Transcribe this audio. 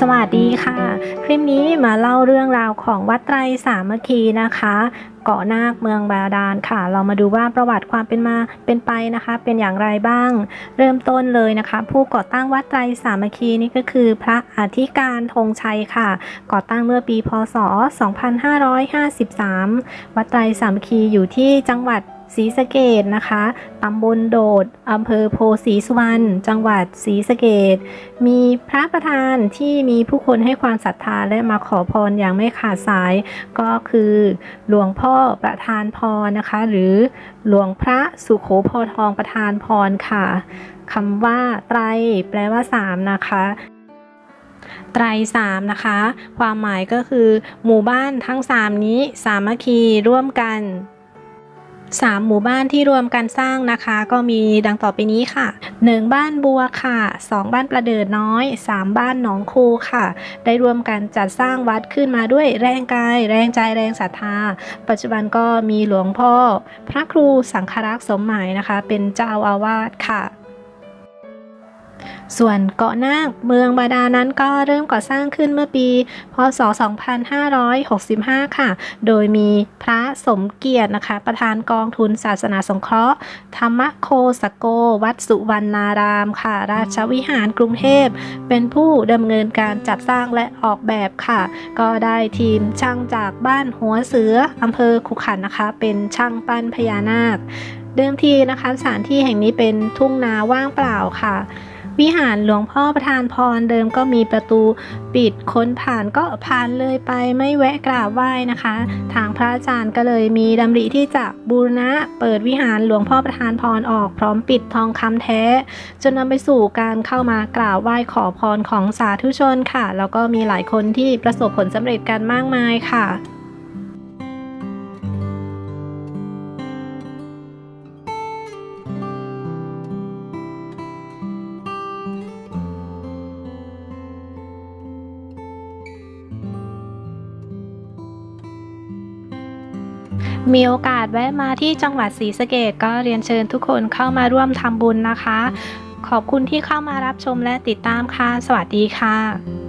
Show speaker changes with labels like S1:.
S1: สวัสดีค่ะ คลิปนี้มาเล่าเรื่องราวของวัดไตรสามัคคีนะคะ เกาะนาคเมืองบาดาลค่ะ เรามาดูว่าประวัติความเป็นมาเป็นไปนะคะ เป็นอย่างไรบ้าง เริ่มต้นเลยนะคะ ผู้ก่อตั้งวัดไตรสามัคคีนี่ก็คือ พระอธิการธงชัยค่ะ ก่อตั้งเมื่อปีพศ 2553 วัดไตรสามัคคีอยู่ที่จังหวัด ศรีสะเกดนะคะ ตำบลโดด อำเภอโพสีสุวรรณ จังหวัดศรีสะเกดมีพระประธานที่มีผู้คนให้ความศรัทธาและมาขอพรอย่างไม่ขาดสาย ก็คือหลวงพ่อประธานพรนะคะ หรือหลวงพระสุโขโพทองประธานพรค่ะคำว่าไตรแปลว่าสามนะคะไตรสามนะคะ ความหมายก็คือ หมู่บ้านทั้งสามนี้สามัคคีร่วมกัน สามหมู่บ้านที่รวมกันสร้างนะคะ ก็มีดังต่อไปนี้ค่ะ 1 บ้านบัวค่ะ 2 บ้านประเดิดน้อย 3 บ้านหนองคูค่ะ ได้รวมกันจัดสร้างวัดขึ้นมาด้วยแรงกาย แรงใจแรงศรัทธา ปัจจุบันก็มีหลวงพ่อ พระครูสังฆรักษ์สมหมายนะคะ เป็นเจ้าอาวาสค่ะ ส่วนเกาะนาคเมืองบาดานั้นก็เริ่มก่อสร้างขึ้นเมื่อปี พศ 2565 ค่ะ โดยมีพระสมเกียรตินะคะ ประธานกองทุนศาสนาสงเคราะห์ ธรรมโคสโก วัดสุวรรณารามค่ะ ราชวิหารกรุงเทพ เป็นผู้ดำเนินการจัดสร้างและออกแบบค่ะ ก็ได้ทีมช่างจากบ้านหัวเสืออำเภอขุขันนะคะ เป็นช่างปั้นพญานาค เดิมทีนะคะสถานที่แห่งนี้เป็นทุ่งนาว่างเปล่าค่ะ วิหารหลวงพ่อประธานพรเดิมก็มีประตูปิดคนผ่านก็ผ่านเลยไปไม่แวะกราบไหว้นะคะ ทางพระอาจารย์ก็เลยมีดำริที่จะบูรณะเปิดวิหารหลวงพ่อประธานพรออกพร้อมปิดทองคำแท้ จนนำไปสู่การเข้ามากราบไหว้ขอพรของสาธุชนค่ะ แล้วก็มีหลายคนที่ประสบผลสำเร็จกันมากมายค่ะ มีโอกาสแวะมาที่จังหวัดศรีสะเกดก็เรียนเชิญทุกคนเข้ามาร่วมทำบุญนะคะ ขอบคุณที่เข้ามารับชมและติดตามค่ะ สวัสดีค่ะ